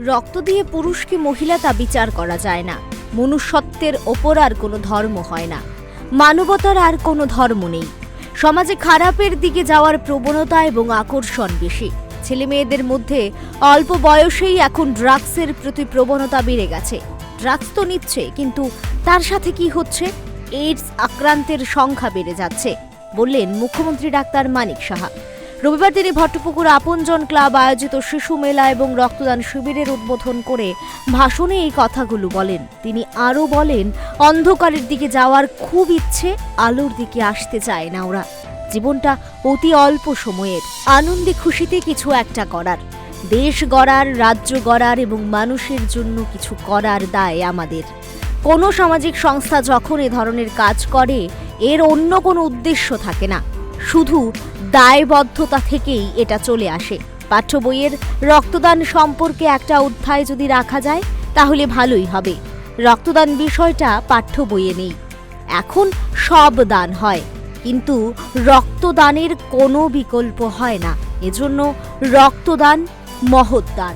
রক্ত দিয়ে পুরুষ কি মহিলা তা বিচার করা যায় না। মনুষ্যত্বের ওপর আর কোনো ধর্ম হয় না। মানবতার আর কোনো ধর্ম নেই। সমাজে খারাপের দিকে যাওয়ার প্রবণতা এবং আকর্ষণ বেশি। ছেলে মেয়েদের মধ্যে অল্প বয়সেই এখন ড্রাগসের প্রতি প্রবণতা বেড়ে গেছে। ড্রাগস তো নিচ্ছে, কিন্তু তার সাথে কি হচ্ছে? এইডস আক্রান্তের সংখ্যা বেড়ে যাচ্ছে, বললেন মুখ্যমন্ত্রী ডাক্তার মানিক সাহা। রবিবার তিনি ভট্টপুকুর আপনজন ক্লাব আয়োজিত শিশু মেলা এবং রক্তদান শিবিরের উদ্বোধন করে ভাষণে এই কথাগুলো বলেন। তিনি আরও বলেন, অন্ধকারের দিকে যাওয়ার খুব ইচ্ছে, আলোর দিকে আসতে চায় না ওরা। জীবনটা অতি অল্প সময়ের, আনন্দে খুশিতে কিছু একটা করার। দেশ গড়ার, রাজ্য গড়ার এবং মানুষের জন্য কিছু করার দায় আমাদের। কোনো সামাজিক সংস্থা যখন এ ধরনের কাজ করে, এর অন্য কোনো উদ্দেশ্য থাকে না। শুধু দায়বদ্ধতা থেকেই এটা চলে আসে। পাঠ্য বইয়ের রক্তদান সম্পর্কে একটা অধ্যায় যদি রাখা যায়, তাহলে ভালোই হবে। রক্তদান বিষয়টা পাঠ্য বইয়ে নেই। এখন সব দান হয়। কিন্তু রক্তদানের কোনো বিকল্প হয় না। এজন্য রক্তদান মহৎ দান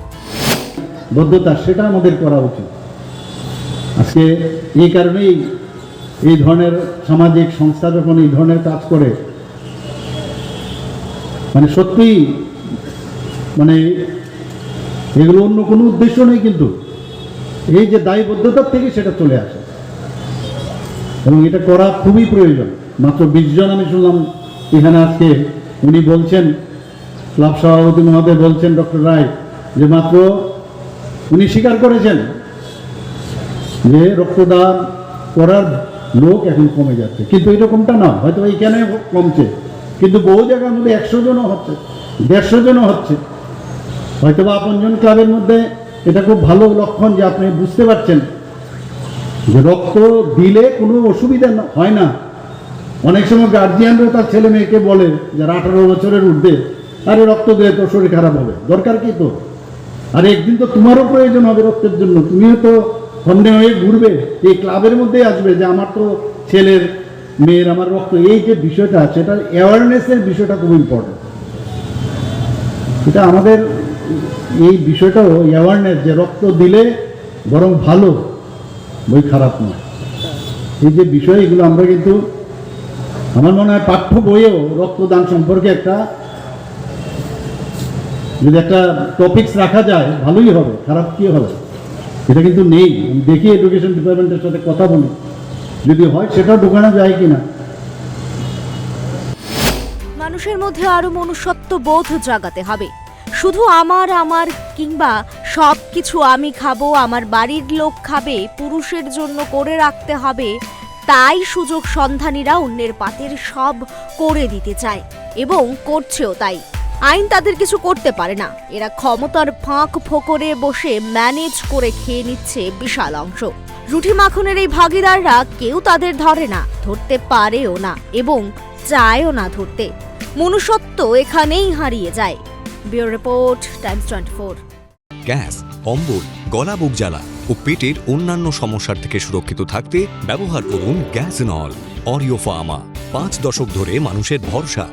বদ্ধতা, সেটা আমাদের করা উচিত। আজকে এই কারণেই এই ধরনের সামাজিক সংস্থা যখন এই ধরনের কাজ করে মানে সত্যিই মানে এগুলো অন্য কোনো উদ্দেশ্য নেই কিন্তু এই যে দায়বদ্ধতার থেকে সেটা চলে আসে। এবং এটা করা খুবই প্রয়োজন। মাত্র বিশ জন আমি শুনলাম এখানে আজকে উনি বলছেন, ক্লাব সভাপতি মহোদয় বলছেন, ডক্টর রায়, যে মাত্র উনি স্বীকার করেছেন যে রক্তদান করার লোক এখন কমে যাচ্ছে। কিন্তু এরকমটা না, হয়তো এইখানে কমছে। কিন্তু বহু জায়গার মধ্যে একশো জনও হচ্ছে, দেড়শো জনও হচ্ছে। হয়তো বা আপনজন ক্লাবের মধ্যে এটা খুব ভালো লক্ষণ যে আপনি বুঝতে পারছেন যে রক্ত দিলে কোনো অসুবিধা হয় না। অনেক সময় গার্জিয়ানরা তার ছেলে মেয়েকে বলে যারা আঠারো বছরের ঊর্ধ্বে, আরে রক্ত দিলে তোর শরীর খারাপ হবে। দরকার কি তো আর একদিন তো তোমারও প্রয়োজন হবে রক্তের জন্য। তুমিও তো সন্দেহ হয়ে ঘুরবে, এই ক্লাবের মধ্যেই আসবে যে আমার তো ছেলের মেয়ের আমার রক্ত, এই যে বিষয়টা সেটা অ্যাওয়ারনেসের বিষয়টা খুব ইম্পর্টেন্ট এটা আমাদের এই বিষয়টাও অ্যাওয়ারনেস যে রক্ত দিলে বরং ভালো, বই খারাপ নয়। এই যে বিষয়, এগুলো আমরা কিন্তু, আমার মনে হয় পাঠ্য বইয়েও রক্তদান সম্পর্কে একটা, যদি একটা টপিকস রাখা যায়, ভালোই হবে, খারাপ কি হবে? এটা কিন্তু নেই। দেখি এডুকেশন ডিপার্টমেন্টের সাথে কথা বলি। যদি হয়, সেটাও ঢোকানো যায় কিনা? মানুষের মধ্যে আরও মনুষ্যত্ব বোধ জাগাতে হবে। শুধু আমার আমার কিংবা সব কিছু আমি খাব, আমার বাড়ির লোক খাবে, পুরুষের জন্য করে রাখতে হবে, তাই সুযোগ সন্ধানীরা অন্যের পাতের সব করে দিতে চায় এবং করছেও তাই। আইন তাদের কিছু করতে পারে না। এরা ক্ষমতার ফাঁক ফোকরে বসে ম্যানেজ করে খেয়ে নিচ্ছে বিশাল অংশ। রুটি মাখনের এই ভাগিদাররা কেউ তাদের ধরে না, ধরতে পারেও না এবং চায়ও না ধরতে। মনুষ্যত্ব এখানেই হারিয়ে যায়। Bureau report, Times twenty four. Gas, অম্বল, গলা বুক জ্বালা ও পেটের অন্যান্য সমস্যার থেকে সুরক্ষিত থাকতে ব্যবহার করুন গ্যাস নল, অরিও ফার্মা। পাঁচ দশক ধরে মানুষের ভরসা।